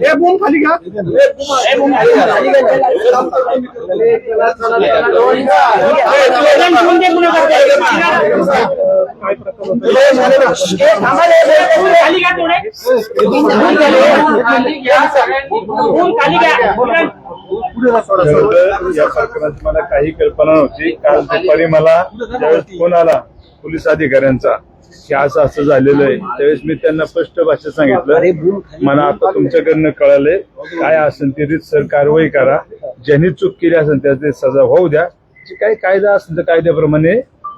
हे बूम खाली घ्या एवढं या प्रकरणाची मला काही कल्पना नव्हती. काल दुपारी मला ज्यावेळेस फोन आला पोलीस अधिकाऱ्यांचा की असं असं झालेलं आहे. त्यावेळेस मी त्यांना स्पष्ट भाषेत सांगितलं मला आता तुमच्याकडनं कळालंय. काय असेल ते सर कारवाई करा. ज्यांनी चूक केली असेल त्याची सजा होऊ द्या. जे काही कायदा असेल तर कायद्याप्रमाणे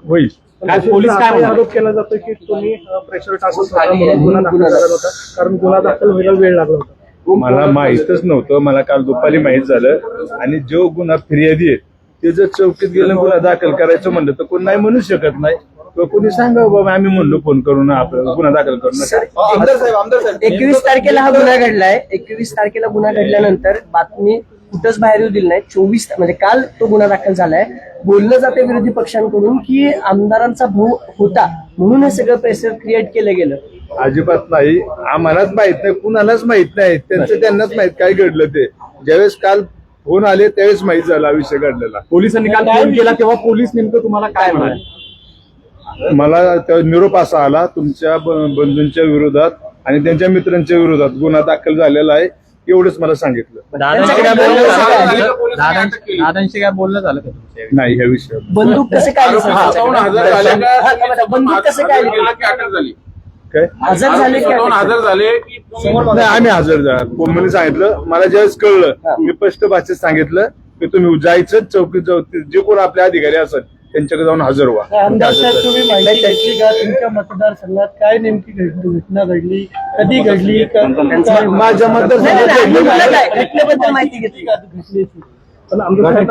होईल. काय पोलीस काय आरोप केला जातो की तुम्ही प्रेशर टाकून गुन्हा दाखल झाला होता. कारण गुन्हा दाखल व्हायला वेळ लागला होता. मला माहीतच नव्हतं. मला काल दुपारी माहीत झालं. आणि जो गुन्हा फिर्यादी आहे ते जर चौकीत गेलं गुन्हा दाखल करायचं म्हणलं तर कोण नाही म्हणू शकत नाही. किंवा कोणी सांगावं बाबा आम्ही म्हणलो फोन करून आपल्याला गुन्हा दाखल करून एकवीस तारखेला हा गुन्हा घडलाय. एकवीस तारखेला गुन्हा घडल्यानंतर बातमी कुठंच बाहेर येऊ दिली नाही. चोवीस म्हणजे काल तो गुन्हा दाखल झालाय. बोललं जाते विरोधी पक्षांकडून की आमदारांचा भाऊ होता. म्हणून हे सगळं प्रेशर क्रिएट केलं गेलं. अजिबात नाही. आम्हालाच माहीत नाही. कुणालाच माहीत नाही. त्यांचं त्यांनाच माहीत काय घडलं ते. ज्यावेळेस काल फोन आले त्यावेळेस माहीत झाला हा विषय घडलेला. पोलिसांनी काल फोन केला तेव्हा पोलीस नेमकं तुम्हाला काय म्हणाले? मला त्या निरोप असा आला तुमच्या बंधूंच्या विरोधात आणि त्यांच्या मित्रांच्या विरोधात गुन्हा दाखल झालेला आहे. एवढंच मला सांगितलं दादांशी काय बोलणं झालं? दादांशी काय बोलणं झालं का तुमच्या नाही ह्या विषयावर बंदूक कसं काय दोन हजार? झाले का? हा, थांबा, थांबा. बंदूक कसं काय? की अटक झाली काय हजर झाले की दोन अटक? हजार झाले की तुम्ही- नाही आम्ही हजर झाला कोमलने सांगितलं मला ज्यावेळेस कळलं मी स्पष्ट भाषेत सांगितलं की तुम्ही जायचं चौकीत जाऊ जे कोण आपले अधिकारी असत त्यांच्याकडे जाऊन हजर व्हा. तुमच्या मतदारसंघात काय नेमकी घटना घडली? कधी घडली? का- काय- माझ्या मतदारसंघात माहिती घेतली. नाही?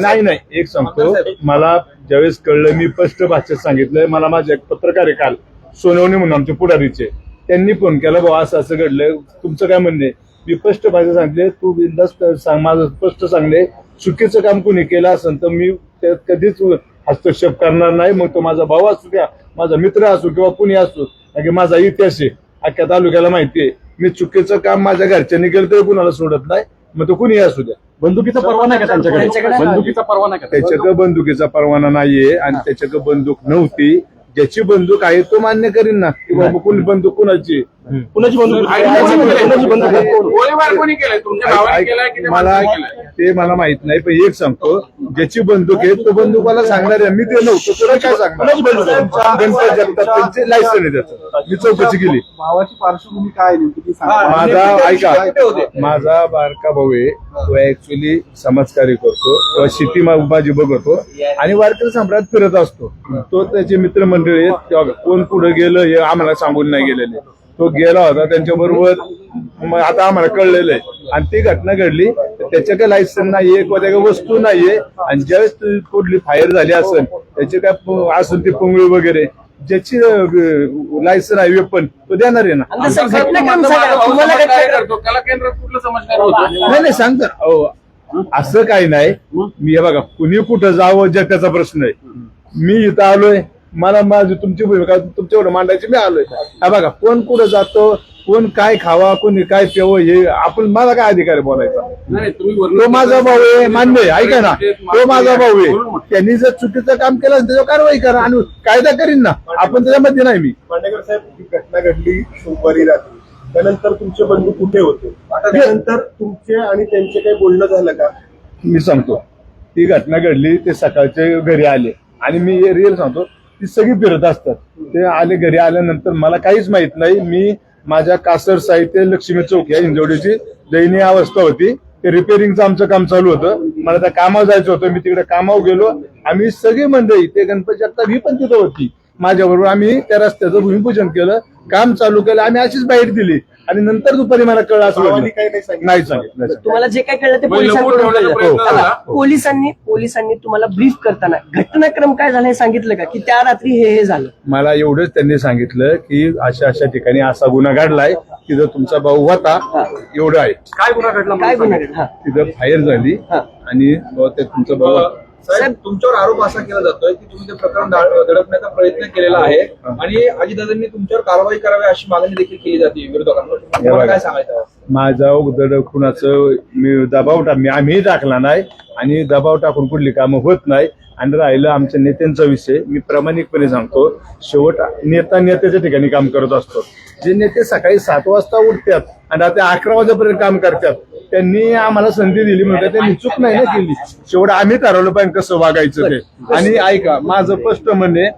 नाही नाही एक सांगतो. मला ज्यावेळेस कळलं मी स्पष्ट भाषेत सांगितलं मला माझे एक पत्रकार आहे काल सोनवणे म्हणून आमचे पुढारीचे. त्यांनी फोन केला बाबा असं असं घडलं. तुमचं काय म्हणणे मी स्पष्ट भाषेत सांगितले तू बिंदास्त सांग माझं स्पष्ट सांगले चुकीचं काम कोणी केलं असेल तर मी त्यात कधीच हस्तक्षेप करणार नाही. मग तो माझा भाऊ असू द्या माझा मित्र असो किंवा कुणी असो की माझा इतिहास आहे अख्ख्या तालुक्याला माहिती आहे. मी चुकीचं काम माझ्या घरच्यांनी केलं तरी कुणाला सोडत नाही मग तो कुणी असू द्या. बंदुकीचा परवाना आहे का त्यांच्याकडे? त्यांच्याकडे? बंदुकीचा परवाना का? त्याच्याकडे बंदुकीचा परवाना नाहीये आणि त्याच्याकडे बंदूक नव्हती. ज्याची बंदूक आहे तो मान्य करीन ना. की बाबा कोणी बंदूक कोणाची? कुणाची बंदूक आणि कुणाची कोणी बंदूक आहे? केलंय? गोळीबार कोणी केलाय? तुमच्या भावाने केलाय की त्या मला ते मला माहीत नाही पण एक सांगतो ज्याची बंदूक आहे तो बंदूक मला सांगणार आहे. मी ते नव्हतं तुला काय सांगणार? गणपत जगताप त्यांचे लायसन आहे त्याचं. मी चौकशी केली. भावाची पार्श्वभूमी काय आहे नेमकी? ती सांगा. माझा ऐका माझा बारका भाऊ आहे तो ऍक्च्युली समाजकार्य करतो किंवा शेती मा- माझी बघतो आणि वारकरी सम्राट फिरत असतो. तो त्याचे मित्रमंडळी आहेत तेव्हा कोण पुढे गेलं हे आम्हाला सांगून नाही गेलेले. तो गेला होता त्यांच्या बरोबर मग आता आम्हाला कळलेलं आहे. आणि ती घटना घडली तर त्याच्या काय लायसन नाहीये किंवा त्या काही वस्तू नाहीये. आणि ज्यावेळेस कुठली फायर झाली असेल त्याचे काय असेल ती पुंगळी वगैरे ज्याची लायसन आहे वेपन तो देणार आहे ना? नाही नाही सांगतो असं काही नाही. मी हे बघा कुणी कुठं जावं जगाचा प्रश्न आहे. मी इथं आलोय मला माझी तुमची भूमिका तुमच्यावर मांडायची मी आलोय. हा बघा कोण कुठं जातो कोण काय खावा कोणी काय प्यावं हे आपण मला काय अधिकार आहे बोलायचा? नाही तुम्ही वरून- तो माझा भाऊ आहे मान्य आहे ऐका ना. तो माझा भाऊ आहे. त्यांनी जर चुकीचं काम केलं असेल, त्याच्यावर कारवाई करा आणि कायदा करीन ना. आपण त्याच्यामध्ये नाही मी. मांडेकर साहेब ही घटना घडली सोमवारी रात्री. त्यानंतर तुमचे बंधू कुठे होते? त्यानंतर तुमचे आणि त्यांचे काही बोलणं झालं का? मी सांगतो. ती घटना घडली ते सकाळचे घरी आले. आणि मी रिअल सांगतो. ती सगळी फिरत असतात. ते आले घरी आल्यानंतर मला काहीच माहीत नाही. मी माझ्या कासर साहित्य लक्ष्मी चौक या इंजोडीची दयनीय अवस्था होती. ते रिपेअरिंगचं आमचं काम चालू होतं. मला त्या कामावर जायचं होतं. मी तिकडे कामावर गेलो. आम्ही सगळी मंडळी ते गणपती आता ही पण तिथं होती. माझ्याबरोबर आम्ही त्या रस्त्याचं भूमिपूजन केलं. काम चालू केलं. आम्ही अशीच बाहेर दिली. आणि नंतर दुपारी मला कळलं असं. काही नाही सांगितलं. नाही. तुम्हाला जे काय कळलं ते पोलिसांकडून. पोलिसांनी पोलिसांनी तुम्हाला ब्रीफ करताना घटनाक्रम काय झाला हे सांगितलं का की त्या रात्री हे हे झालं मला एवढंच त्यांनी सांगितलं की अशा अशा ठिकाणी असा गुन्हा घडलाय तिथं तुमचा भाऊ होता एवढं आहे काय गुन्हा घडला काय गुन्हा घडला? हा तिथं फायर झाली हा. आणि तुमचा भाऊ साहेब तुमच्यावर आरोप असा केला जातोय की तुम्ही ते प्रकरण दडपण्याचा प्रयत्न केलेला आहे आणि अजितदादांनी तुमच्यावर कारवाई करावी अशी मागणी देखील केली जाते बघा. काय सांगायचं? माझा उदड कुणाचं मी दबाव टाक मी आम्ही टाकला नाही आणि दबाव टाकून कुठली कामं होत नाही आणि राहिलं आमच्या नेत्यांचा विषय मी प्रामाणिकपणे सांगतो शेवट नेता नेत्याच्या ठिकाणी काम करत असतो जे नेते सकाळी सात वाजता उठतात आणि रात्री अकरा वाजेपर्यंत काम करतात त्यांनी आम्हाला संधी दिली म्हणजे त्यांनी चूक नाही ना केली. शेवट आम्ही ठरवलं पाहिजे कसं वागायचं ते. आणि ऐका माझं स्पष्ट म्हणणे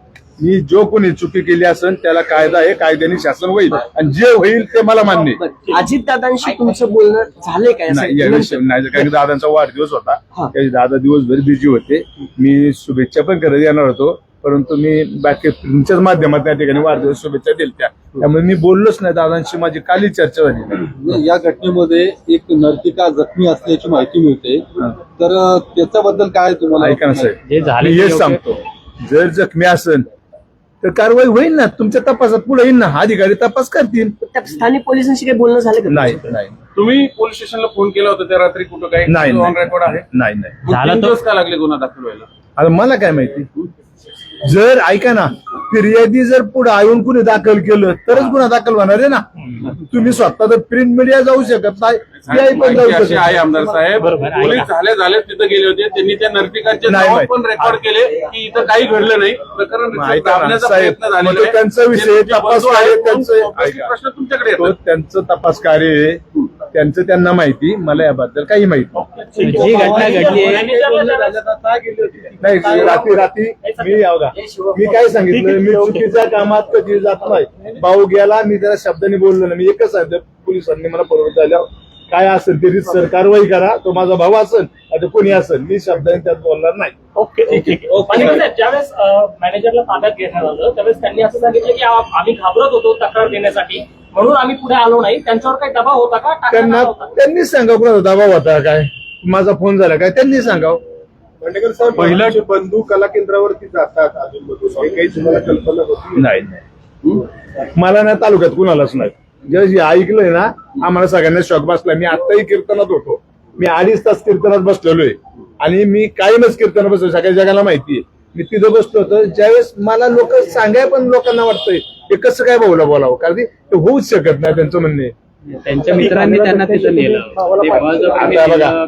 मी जो कोणी चुकी केली असेल त्याला कायदा आहे कायद्याने शासन होईल. आणि जे होईल ते मला मान्य. अजित दादांशी तुमचं बोलणं झालंय काय? नाही या विषयी नाही कारण दादांचा वाढदिवस होता. त्यावेळी दादा दिवसभर बिझी होते. मी शुभेच्छा पण करत येणार होतो. परंतु मी बाकी तुमच्याच माध्यमात त्या ठिकाणी वाढदिवस शुभेच्छा दिल्या त्यामुळे मी बोललोच नाही दादांशी माझी काली चर्चा झाली. या घटनेमध्ये एक नर्तिका जखमी असल्याची माहिती मिळते. तर त्याच्याबद्दल काय तुम्हाला ऐका ना साहेब. मी हेच सांगतो. जर जखमी असेल तर कारवाई होईल ना. तुमच्या तपासात पुढे येईल ना. अधिकारी तपास करतील. त्या स्थानिक पोलिसांशी काही बोलणं झालं का? नाही नाही. तुम्ही पोलीस स्टेशनला फोन केला होता त्या रात्री कुठं काही नाही ऑन रेकॉर्ड आहे? नाही नाही. दिवस का लागले गुन्हा दाखल व्हायला? मला काय माहिती? जर ऐका ना फिर्यादी जर पुढे येऊन कुणी दाखल केलं तरच गुन्हा दाखल होणार आहे ना तुम्ही स्वतः तर प्रिंट मीडिया जाऊ शकत नाही पण जाऊ शकत आहे. आमदार साहेब पोलीस झाले झाले तिथे गेले होते त्यांनी त्या नर्तिकांचे नाव. पण रेकॉर्ड केले की इथं काही घडलं नाही प्रकरण साहेब, प्रयत्न. त्यांचा विषय, तपास आहे, आहेत, त्यांचं-. प्रश्न तुमच्याकडे त्यांचं तपास कार्य आहे त्यांचं त्यांना माहिती मला याबद्दल काही माहिती नाही. जी घटना घडली नाही रात्री रात्री मी? मी काय सांगितलं? मी चुकीच्या कामात कधी जात नाही. भाऊ गेला मी त्याला शब्दाने बोललो ना मी एकच सांगितलं पोलिसांनी मला परवत झाल्यावर. काय असेल ते सर कारवाई करा. तो माझा भाऊ असेल आता कोणी असेल मी शब्दाने त्यात बोलणार नाही. Okay okay. आणि कसं आहे, ज्यावेळेस मॅनेजरला ताब्यात घेण्यात आलं त्यावेळेस त्यांनी असं सांगितलं की आम्ही घाबरत होतो तक्रार देण्यासाठी. म्हणून आम्ही पुढे आलो नाही. त्यांच्यावर काही दबाव होता का? त्यांना? त्यांनीच सांगा कोणाचा दबाव होता काय? माझा फोन झाला काय? त्यांनी सांगाव. भांडेकर साहेब पहिलं बंधू कला केंद्रावरती जातात अजून हे काही तुम्हाला कल्पना होती? नाही नाही. मला ना तालुक्यात कुणालाच नाही. जे जे ऐकलंय ना आम्हाला सगळ्यांना शॉक बसला. मी आत्ताही कीर्तनात होतो. मी अडीच तास कीर्तनात बसलेलो आहे आणि मी कायमच कीर्तनात बसलो सगळ्या जगाला माहितीये. मी तिथं बसलो होतो. ज्यावेळेस मला लोक सांगाय पण लोकांना वाटतंय ते कसं काय बोला बोलावं? कारण की ते होऊच शकत नाही त्यांचं म्हणणे त्यांच्या मित्रांनी त्यांना तिथं नेलं.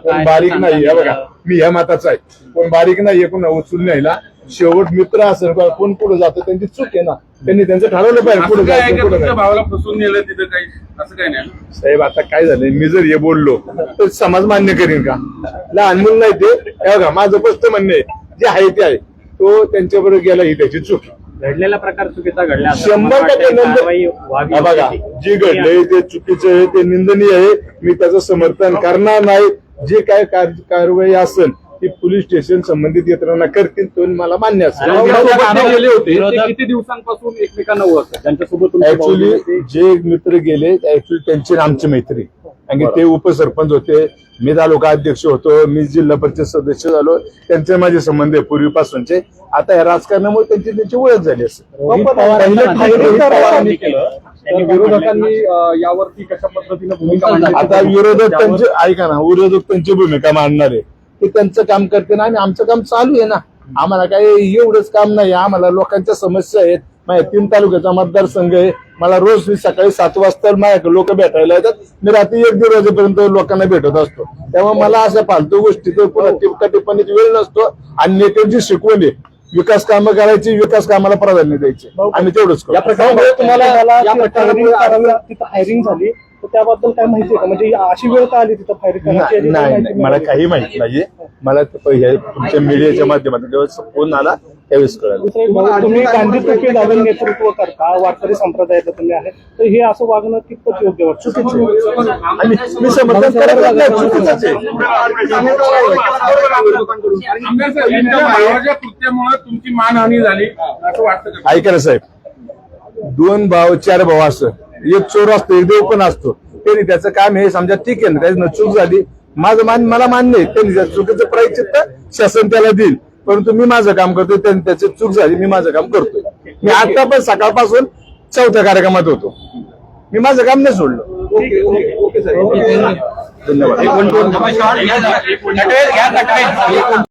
कोण बारीक नाही बघा. मी ह्या माताचा आहे. कोण बारीक नाहीये कोण उचलून न्यायला. शेवट मित्र असेल कोण पुढे जातं त्यांची चूक आहे ना. त्यांनी त्यांचं ठरवलं पाहिजे पुढे आहे जायचं. भावाला फसवून नेलं तिथं काही? असं काही नाही. साहेब आता काय झालंय मी जर हे बोललो तर समाज मान्य करीन का? लहान मुलं नाही ते. बघा माझं स्पष्ट म्हणणं आहे जे आहे ते आहे. तो त्यांच्याबरोबर गेला ही त्याची चूक घडलेला प्रकार चुकीचा घडला असं शंभर मला टक्के वाटतं नंतर कारवाई व्हावी हा बघा होती. जे घडलंय ते चुकीचं आहे ते निंदनीय आहे. मी त्याचं समर्थन करणार नाही. जे काय कार- कारवाई असेल ती पोलीस स्टेशन संबंधित यंत्रणा करतील तो मला मान्य असेल. ज्यांच्यासोबत ते गेले होते. ते किती दिवसांपासून एकमेकांना ओळखतात? तुमचे भाऊ ऍक्च्युली जे मित्र गेले ऍक्च्युली त्यांची आणि आमची मैत्री. कारण की ते उपसरपंच होते मी तालुका अध्यक्ष होतो मी जिल्हा परिषद सदस्य झालो त्यांचे माझे संबंध आहे पूर्वीपासूनचे. आता या राजकारणामुळे त्यांची त्यांची ओळख झाली असेल. विरोधकांनी अं, यावरती कशा पद्धतीने भूमिका मांडली? आता विरोधक त्यांचे ऐका ना विरोधक त्यांची भूमिका मांडणार आहे. ते त्यांचं काम करते ना आणि आमचं काम चालू आहे ना. आम्हाला काही एवढंच काम नाही आम्हाला लोकांच्या समस्या आहेत. माझ्या तीन तालुक्याचा मतदारसंघ आहे. मला रोज मी सकाळी सात वाजता माझ्याकडे लोक भेटायला येतात. मी रात्री एक दीड वाजेपर्यंत लोकांना भेटत असतो. त्यामुळे मला अशा फालतू गोष्टी तर पुन्हा टिपका टिप्पणीत वेळ नसतो आणि नेत्यांची शिकवण आहे. विकास कामं करायची विकास कामाला प्राधान्य द्यायचे. आम्ही तेवढंच फायरिंग झाली. तर त्याबद्दल काय माहिती आहे का? म्हणजे अशी वेळ का आली तिथं फायरिंग नाही मला काही माहीत नाहीये. मला तुमच्या मीडियाच्या माध्यमातून जेव्हा फोन आला त्यावेळेस कळालं. तुम्ही गांधी टोपी घालून नेतृत्व करता वारकरी संप्रदायाचं तुम्ही आहे तर हे असं वागणं कितपत योग्य वाटतं? चुकीचं आहे. आणि मी समर्थन करत नाही चुकीचंच आहे. कृत्यामुळे तुमची मानहानी झाली असं वाटतं ऐका ना साहेब दोन भाव चार भाव असं एक चोर असतो एक देव पण असतो. त्यांनी त्याचं काम हे समजा ठीक आहे ना त्याची चूक झाली. माझं मान मला मान्य आहे त्यांनी त्या चुकीचं प्रायचित्त शासन त्याला देईल. परंतु मी माझं काम करतोय त्यांनी त्याची चूक झाली मी माझं काम करतोय. मी आता पण सकाळपासून चौथ्या कार्यक्रमात होतो. मी माझं काम नाही सोडलं. धन्यवाद. नमस्कार. घ्या जरा.